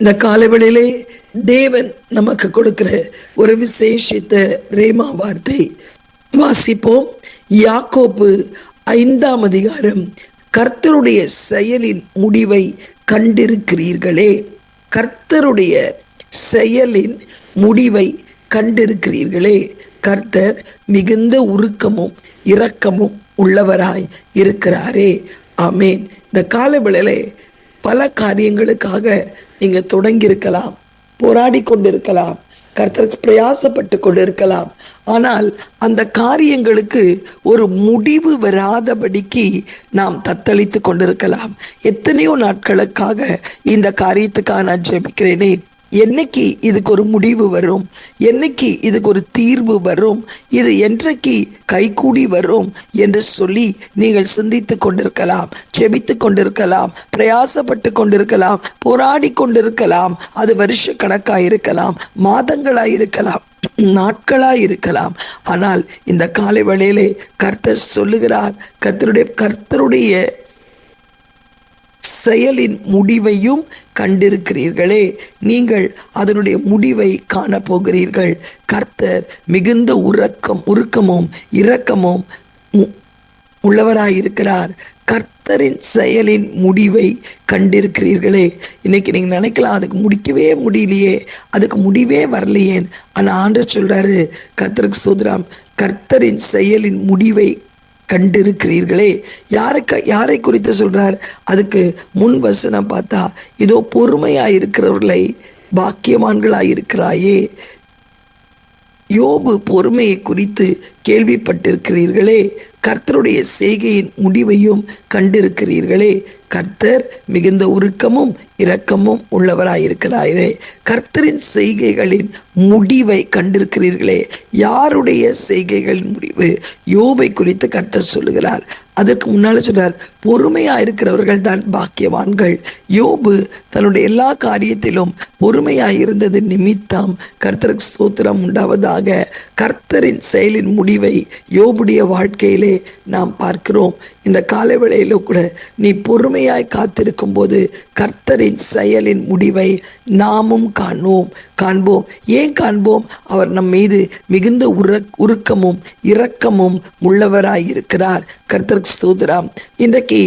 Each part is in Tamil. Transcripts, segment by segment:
இந்த காலவெளியிலே தேவன் நமக்கு கொடுக்கிற ஒரு விசேஷித்த ரேமா வார்த்தை. வாசிப்போம். யாக்கோப்பு ஐந்தாம் அதிகாரம். கர்த்தருடைய செயலின் முடிவை கண்டிருக்கிறீர்களே. கர்த்தருடைய செயலின் முடிவை கண்டிருக்கிறீர்களே. கர்த்தர் மிகுந்த உருக்கமும் இரக்கமும் உள்ளவராய் இருக்கிறாரே. ஆமேன். இந்த காலவெளியிலே பல காரியங்களுக்காக நீங்க தொடங்கி இருக்கலாம் போராடி கொண்டிருக்கலாம் கர்த்தருக்கு பிரயாசப்பட்டு கொண்டிருக்கலாம். ஆனால் அந்த காரியங்களுக்கு ஒரு முடிவு வராதபடிக்கு நாம் தத்தளித்து கொண்டிருக்கலாம். எத்தனையோ நாட்களுக்காக இந்த காரியத்துக்காக நான் ஜெபிக்கிறேனே. என்னைக்கு இதுக்கு ஒரு முடிவு வரும்? என்னைக்கு இதுக்கு ஒரு தீர்வு வரும்? இது என்றைக்கு கைகூடி வரும் என்று சொல்லி நீங்கள் சிந்தித்து கொண்டிருக்கலாம் செபித்து கொண்டிருக்கலாம் பிரயாசப்பட்டு கொண்டிருக்கலாம் போராடி கொண்டிருக்கலாம். அது வருஷ கணக்காக இருக்கலாம் மாதங்களாக இருக்கலாம் நாட்களாய் இருக்கலாம். ஆனால் இந்த காலை வேளையிலே கர்த்தர் சொல்லுகிறார் கர்த்தருடைய கர்த்தருடைய செயலின் முடிவையும் கண்டிருக்கிறீர்களே. நீங்கள் அதனுடைய முடிவை காணப்போகிறீர்கள். கர்த்தர் மிகுந்த உறக்கம் உருக்கமும் இரக்கமும் உள்ளவராயிருக்கிறார். கர்த்தரின் செயலின் முடிவை கண்டிருக்கிறீர்களே. இன்னைக்கு நீங்க நினைக்கலாம் அதுக்கு முடிக்கவே முடியலையே. அதுக்கு முடிவே வரலையே ஆனா ஆண்டு சொல்றாரு கர்த்தருக்கு சோதராம் கர்த்தரின் செயலின் முடிவை கண்டிருக்கிறீர்களே. யாருக்கு யாரை குறித்து சொல்றார்? அதுக்கு முன் வசனம் பார்த்தா இதோ பொறுமையா இருக்கிறவர்களை பாக்கியவான்களாய் இருக்கிறாயே யோபு பொறுமையை குறித்து கேள்விப்பட்டிருக்கிறீர்களே. கர்த்தருடைய செய்கையின் முடிவையும் கண்டிருக்கிறீர்களே. கர்த்தர் மிகுந்த உருக்கமும் இரக்கமும் உள்ளவராயிருக்கிறாரே. கர்த்தரின் செய்கைகளின் முடிவை கண்டிருக்கிறீர்களே. யாருடைய செய்கைகளின் முடிவு? யோபை குறித்து கர்த்தர் சொல்லுகிறார். அதற்கு முன்னால சொல்றார் பொறுமையா இருக்கிறவர்கள் தான் பாக்கியவான்கள். யோபு தன்னுடைய எல்லா காரியத்திலும் பொறுமையா இருந்தது நிமித்தம் கர்த்தருக்கு ஸ்தோத்திரம் உண்டாவதாக கர்த்தரின் செயலின் முடிவை யோபுடைய வாழ்க்கையிலே நாம் பார்க்கிறோம். இந்த காலவேளையில கூட நீ பொறுமை பொறுமையாய் காத்திருக்கும் போது கர்த்தரின் செயலின் முடிவை நாமும் காணோம் காண்போம். ஏன் காண்போம்? அவர் நம் மீது மிகுந்த உர உருக்கமும் இரக்கமும் உள்ளவராய் இருக்கிறார். கர்த்தருக்கு ஸ்தோத்திரம். இன்றைக்கு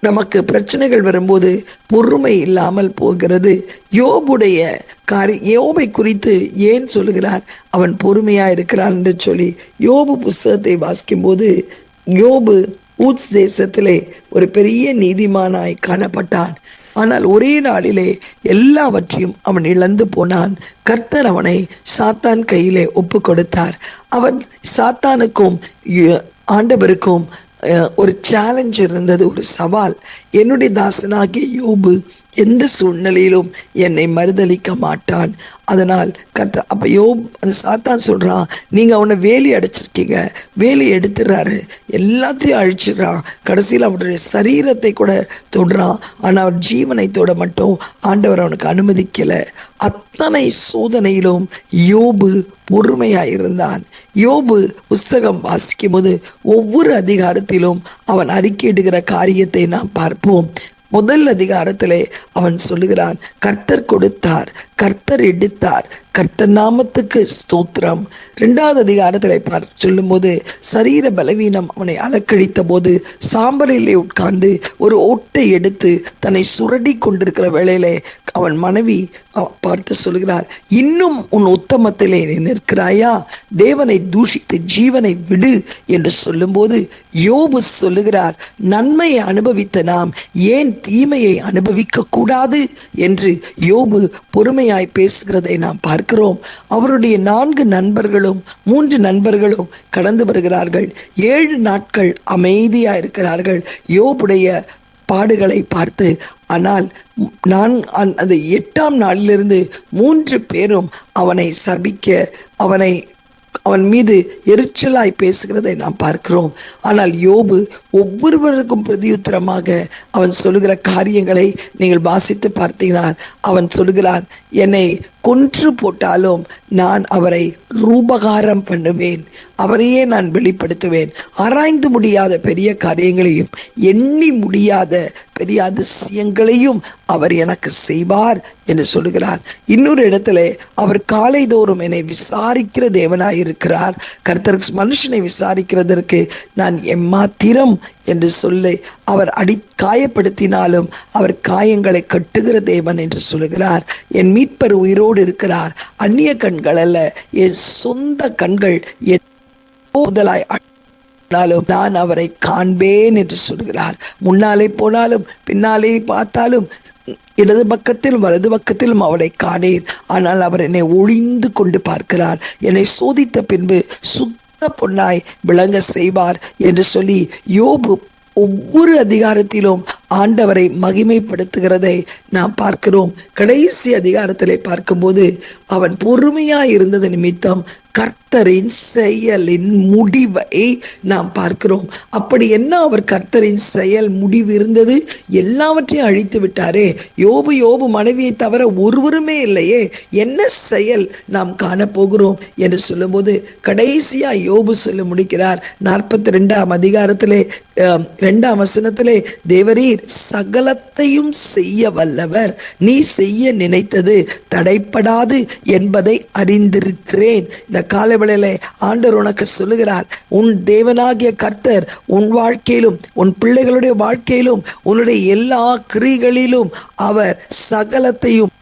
நமக்கு பிரச்சனைகள் வரும்போது பொறுமை இல்லாமல் போகிறது. யோபுடைய காரி யோபை குறித்து ஏன் சொல்லுகிறார்? அவன் பொறுமையா இருக்கிறான் என்று சொல்லி யோபு புஸ்தகத்தை வாசிக்கும் போது யோபு ஊத்ஸ் தேசத்திலே ஒரு பெரிய நீதிமானாய் காணப்பட்டான். ஆனால் ஒரே நாளிலே எல்லாவற்றையும் அவன் இழந்து போனான். கர்த்தர் அவனை சாத்தான் கையிலே ஒப்பு கொடுத்தார் அவன் சாத்தானுக்கும் ய- ஆண்டவருக்கும் அஹ், ஒரு சேலஞ்ச் இருந்தது ஒரு சவால். என்னுடைய தாசனாகிய யோபு எந்த சூழ்நிலையிலும் என்னை மறுதளிக்க மாட்டான். அதனால் கத்த அப்போ யோப் அந்த சாத்தான் சொல்றான் நீங்க அவனை வேலி அடைச்சிருக்கீங்க வேலி எடுத்துடுறாரு எல்லாத்தையும் அழிச்சிடுறான் கடைசியில் அவனுடைய சரீரத்தை கூட தொடுறான் ஆனால் அவர் ஜீவனை தொட மட்டும் ஆண்டவர் அவனுக்கு அனுமதிக்கலை. அத்தனை சோதனையிலும் யோபு பொறுமையாக இருந்தான். யோபு புஸ்தகம் வாசிக்கும் போது ஒவ்வொரு அதிகாரத்திலும் அவன் அறிக்கையிடுகிற காரியத்தை நாம் பார்ப்போம். முதல் அதிகாரத்திலே அவன் சொல்லுகிறான் கர்த்தர் கொடுத்தார் கர்த்தர் எடுத்தார் கர்த்த நாமத்துக்கு ஸ்தோத்திரம். ரெண்டாவது அதிகாரத்தில் பார் சொல்லும்போது சரீர பலவீனம் அவனை அலக்கழித்த போது சாம்பலிலே உட்கார்ந்து ஒரு ஓட்டை எடுத்து தன்னை சுரடி கொண்டிருக்கிற வேளையிலே அவன் மனைவி பார்த்து சொல்லுகிறார் இன்னும் உன் உத்தமத்திலே நீ நிற்கிறாயா? தேவனை தூஷித்து ஜீவனை விடு என்று சொல்லும்போது யோபு சொல்லுகிறார் நன்மையை அனுபவித்த நாம் ஏன் தீமையை அனுபவிக்க கூடாது என்று யோபு பொறுமையாய் பேசுகிறதை நாம் பார்க்கிறோம் அவருடைய நான்கு நண்பர்களும் மூன்று நண்பர்களும் கடந்து வருகிறார்கள். ஏழு நாட்கள் அமைதியா இருக்கிறார்கள். யோபுடைய பாடுகளை பார்த்து ஆனால் நான் அந்த- எட்டாம் நாளிலிருந்து மூன்று பேரும் அவனை சபிக்க அவனை அவன் மீது எரிச்சலாய் பேசுகிறதை நாம் பார்க்கிறோம். ஆனால் யோபு ஒவ்வொருவருக்கும் பிரதியுத்தரமாக அவன் சொல்லுகிற காரியங்களை நீங்கள் வாசித்து பார்த்தீங்கன்னா அவன் சொல்லுகிறான் என்னை கொன்று போட்டாலும் நான் அவரை ரூபகாரம் பண்ணுவேன். அவரையே நான் வெளிப்படுத்துவேன். ஆராய்ந்து முடியாத பெரிய காரியங்களையும் எண்ணி முடியாத பெரிய அதிசயங்களையும் அவர் எனக்கு செய்வார் என்று சொல்லுகிறார். இன்னொரு இடத்துல அவர் காலைதோறும் என்னை விசாரிக்கிற தேவனாய் இருக்கிறார். கர்த்தருக்கு மனுஷனை விசாரிக்கிறதற்கு நான் எம்மாத்திரம் என்று சொல்லி அவர் அடி காயப்படுத்தினாலும் அவர் காயங்களை கட்டுகிற தேவன் என்று சொல்லுகிறார். என் மீட்பர் உயிரோடு இருக்கிறார். அந்நிய கண்கள் அல்ல என் சொந்த கண்கள் என் முதலாய் போனாலும் நான் அவரை காண்பேன் என்று சொல்கிறார். முன்னாலே போனாலும் பின்னாலே பார்த்தாலும் இடது பக்கத்திலும் வலது பக்கத்திலும் அவளை காணேன். ஆனால் அவர் என்னை ஒளிந்து கொண்டு பார்க்கிறார். என்னை சோதித்த பின்பு சுத்த பொன்னாய் விளங்க செய்வார் என்று சொல்லி யோபு ஒவ்வொரு அதிகாரத்திலும் ஆண்டவரை மகிமைப்படுத்துகிறதை நாம் பார்க்கிறோம். கடைசி அதிகாரத்திலே பார்க்கும்போது அவன் பொறுமையாய் இருந்தது நிமித்தம் கர்த்தரின் செயலின் முடிவை நாம் பார்க்கிறோம். அப்படி என்ன அவர் கர்த்தரின் செயல் முடிவு இருந்தது? எல்லாவற்றையும் அழித்து விட்டாரே. யோபு யோபு மனைவியை தவிர ஒருவருமே இல்லையே. என்ன செயல் நாம் காணப்போகிறோம் என்று சொல்லும்போது கடைசியா யோபு சொல்ல முடிக்கிறார். நாற்பத்தி ரெண்டாம் அதிகாரத்திலே ரெண்டாம் வசனத்திலே தேவரீர் சகலத்தையும் செய்ய வல்லவர். நீ செய்ய நினைத்தது தடைப்படாது என்பதை அறிந்திருக்கிறேன். இந்த காலவெளியில ஆண்டவர் உனக்கு சொல்லுகிறார் உன் தேவனாகிய கர்த்தர் உன் வாழ்க்கையிலும் உன் பிள்ளைகளுடைய வாழ்க்கையிலும் உன்னுடைய எல்லா கிரிகளிலும் அவர் சகலத்தையும்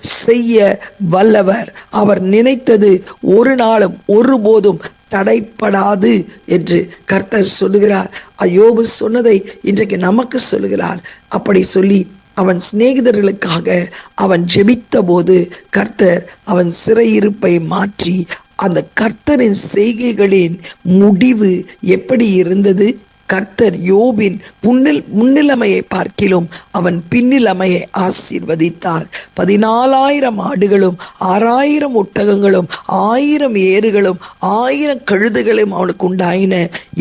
செய்ய வல்லவர். அவர் நினைத்தது ஒரு நாளும் ஒருபோதும் தடைப்படாது என்று கர்த்தர் சொல்லுகிறார். அயோபு சொன்னதை இன்றைக்கு நமக்கு சொல்லுகிறார். அப்படி சொல்லி அவன் சிநேகிதர்களுக்காக அவன் ஜெபித்த போது கர்த்தர் அவன் சிறையிருப்பை மாற்றி அந்த கர்த்தரின் செய்கைகளின் முடிவு எப்படி இருந்தது? கர்த்தர் யோபின் முன்னில் முன்னிலைமையை பார்க்கிலும் அவன் பின்னிலைமையை ஆசீர்வதித்தார். பதினாலாயிரம் ஆடுகளும் ஆறாயிரம் ஒட்டகங்களும் ஆயிரம் ஏறுகளும் ஆயிரம் கழுதுகளும் அவனுக்கு உண்டாயின.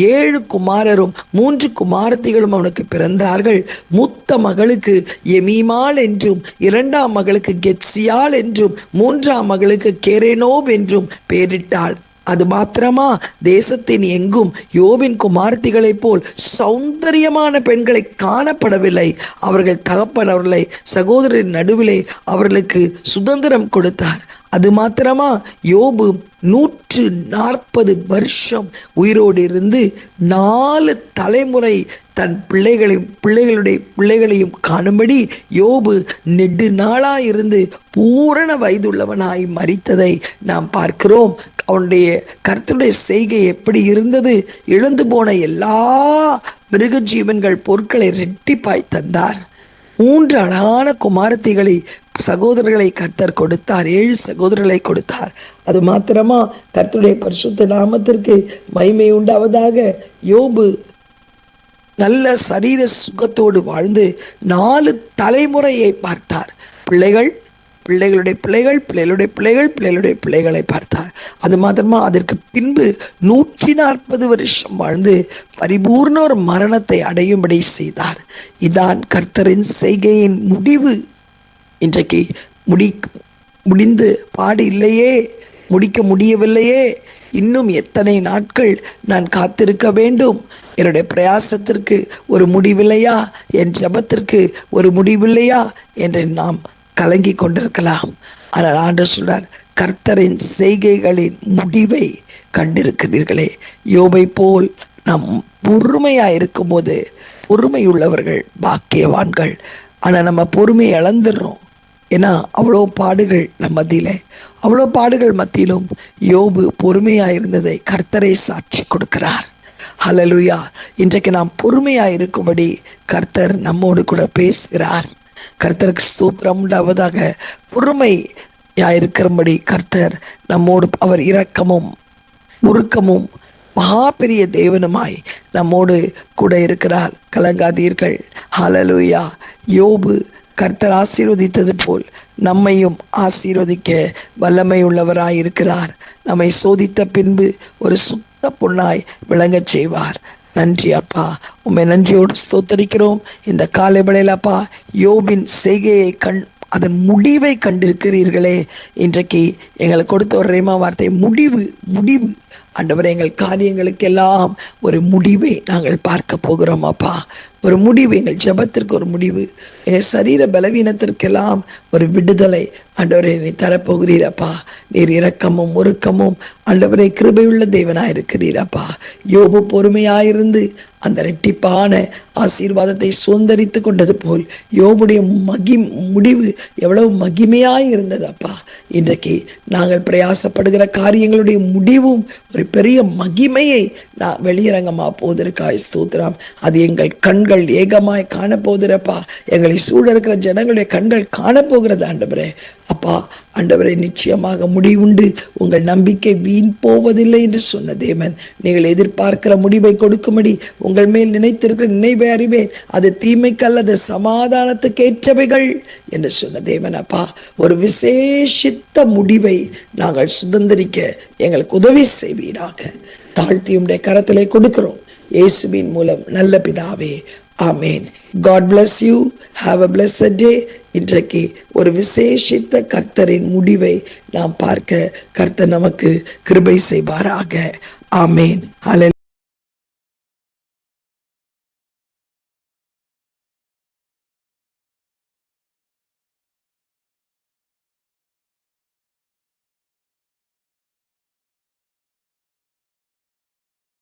ஏழு குமாரரும் மூன்று குமாரத்திகளும் அவனுக்கு பிறந்தார்கள். மூத்த மகளுக்கு எமீமால் என்றும் இரண்டாம் மகளுக்கு கெட்சியால் என்றும் மூன்றாம் மகளுக்கு கேரேனோப் என்றும் பெயரிட்டாள். அது மாத்திரமா தேசத்தின் எங்கும் யோவின் குமார்த்திகளைப் போல் சௌந்தரியமான பெண்களை காணப்படவில்லை. அவர்கள் தகப்பன் அவர்களை சகோதரின் நடுவிலே அவர்களுக்கு சுதந்திரம் கொடுத்தார். அது மாத்திரமா யோபு நூற்று நாற்பது வருஷம் உயிரோடு இருந்து நாலு தலைமுறை தன் பிள்ளைகளையும் பிள்ளைகளுடைய பிள்ளைகளையும் காணும்படி யோபு நெடு நாளாயிருந்து பூரண வயதுள்ளவனாய் மறித்ததை நாம் பார்க்கிறோம். அவனுடைய கருத்துடைய செய்கை எப்படி இருந்தது? இழந்து போன எல்லா மிருக ஜீவன்கள் பொருட்களை ரெட்டிப்பாய் தந்தார். மூன்று அழகான குமாரத்திகளை சகோதரர்களை கர்த்தர் கொடுத்தார். ஏழு சகோதரர்களை கொடுத்தார். அது மாத்திரமா கர்த்தருடைய பரிசுத்த நாமத்திற்கு மகிமை உண்டாவதாக யோபு நல்ல சரீர சுகத்தோடு வாழ்ந்து நாலு தலைமுறையை பார்த்தார். பிள்ளைகள் பிள்ளைகளுடைய பிள்ளைகள் பிள்ளைகளுடைய பிள்ளைகள் பிள்ளைகளுடைய பிள்ளைகளை பார்த்தார். அது மாத்திரமா அதற்கு பின்பு நூற்றி நாற்பது வருஷம் வாழ்ந்து பரிபூர்ண ஒரு மரணத்தை அடையும்படி செய்தார். இதான் கர்த்தரின் செய்கையின் முடிவு. இன்றைக்கு முடி முடிந்து பாடு இல்லையே முடிக்க முடியவில்லையே. இன்னும் எத்தனை நாட்கள் நான் காத்திருக்க வேண்டும்? என்னுடைய பிரயாசத்திற்கு ஒரு முடிவில்லையா? என் ஜபத்திற்கு ஒரு முடிவில்லையா? என்று நாம் கலங்கி கொண்டிருக்கலாம் ஆனால் ஆண்டு சொல்றார் கர்த்தரின் செய்கைகளின் முடிவை கண்டிருக்கிறீர்களே. யோபை போல் நாம் பொறுமையா இருக்கும்போது பொறுமை உள்ளவர்கள் பாக்கியவான்கள். ஆனா நம்ம பொறுமையை இழந்துடுறோம். ஏன்னா அவ்வளோ பாடுகள் நம் மத்தியில. அவ்வளோ பாடுகள் மத்தியிலும் யோபு பொறுமையா இருந்ததை கர்த்தரை சாட்சி கொடுக்கிறார். ஹலலுயா இன்றைக்கு நாம் பொறுமையா இருக்கும்படி கர்த்தர் நம்மோடு கூட பேசுகிறார். கர்த்தருக்கு சூத்திரம் உண்டாவதாக. பொறுமை இருக்கிறபடி கர்த்தர் நம்மோடு அவர் இரக்கமும் உருக்கமும் மகா பெரிய தேவனுமாய் நம்மோடு கூட இருக்கிறார். கலங்காதீர்கள். ஹலலூயா யோபு கர்த்தர் ஆசீர்வதித்தது போல் நம்மையும் ஆசீர்வதிக்க வல்லமை உள்ளவராய் இருக்கிறார் நம்மை சோதித்த பின்பு ஒரு சுத்த பொண்ணாய் விளங்கச் செய்வார். நன்றி அப்பா. உண்மை நன்றியோடு ஸ்தோத்தரிக்கிறோம். இந்த காலை வேளையில் அப்பா யோபின் செய்கையை கண் அதன் முடிவை கண்டிருக்கிறீர்களே. இன்றைக்கு எங்களுக்கு கொடுத்த ஒரு ரேமா வார்த்தை முடிவு முடிவு. ஆண்டவரே எங்கள் காரியங்களுக்கெல்லாம் ஒரு முடிவை நாங்கள் பார்க்க போகிறோம் அப்பா. ஒரு முடிவு எங்கள் ஜபத்திற்கு ஒரு முடிவு. எங்கள் சரீர பலவீனத்திற்கெல்லாம் ஒரு விடுதலை. ஆண்டவரே நீ தரப்போகிறீரப்பா. நீர் இரக்கமும் உருக்கமும் ஆண்டவரே கிருபையுள்ள தேவனாய் இருக்கிறீரப்பா யோபு பொறுமையாயிருந்து அந்த ரெட்டிப்பான ஆசீர்வாதத்தை சுதந்திரித்து கொண்டது போல் யோபுடைய மகி முடிவு எவ்வளவு மகிமையாய் இருந்தது அப்பா இன்றைக்கு நாங்கள் பிரயாசப்படுகிற காரியங்களுடைய முடிவும் ஒரு பெரிய மகிமையை நான் வெளியரங்கமா போவதற்காய் ஸ்தோத்திரம். அது எங்கள் கண் கண்கள் ஏகமாய் காணப்போகிறப்பா. எங்களை சூழ இருக்கிற ஜனங்களுடைய கண்கள் காணப்போகிறது ஆண்டவரே. அப்பா ஆண்டவரே நிச்சயமாக முடிவுண்டு. உங்கள் நம்பிக்கை வீண் போவதில்லை என்று சொன்ன தேவன் நீங்கள் எதிர்பார்க்கிற முடிவை கொடுக்கும்படி உங்கள் மேல் நினைத்திருக்கிற நினைவை அறிவேன். அது தீமைக்கு அல்லது சமாதானத்துக்கு ஏற்றவைகள் என்று சொன்ன தேவன் அப்பா. ஒரு விசேஷித்த முடிவை நாங்கள் சுதந்திரிக்க எங்களுக்கு உதவி செய்வீராக. தாழ்த்தி உடைய கரத்திலே கொடுக்கிறோம். இயேசுவின் மூலம் நல்ல பிதாவே amen. God bless you have a bless day இன்றைக்கு ஒரு விசேஷித்த கர்த்தரின் முடிவை நாம் பார்க்க கர்த்தர் நமக்கு கிருபை செய்வாராக. ஆமேன். ஹalleluya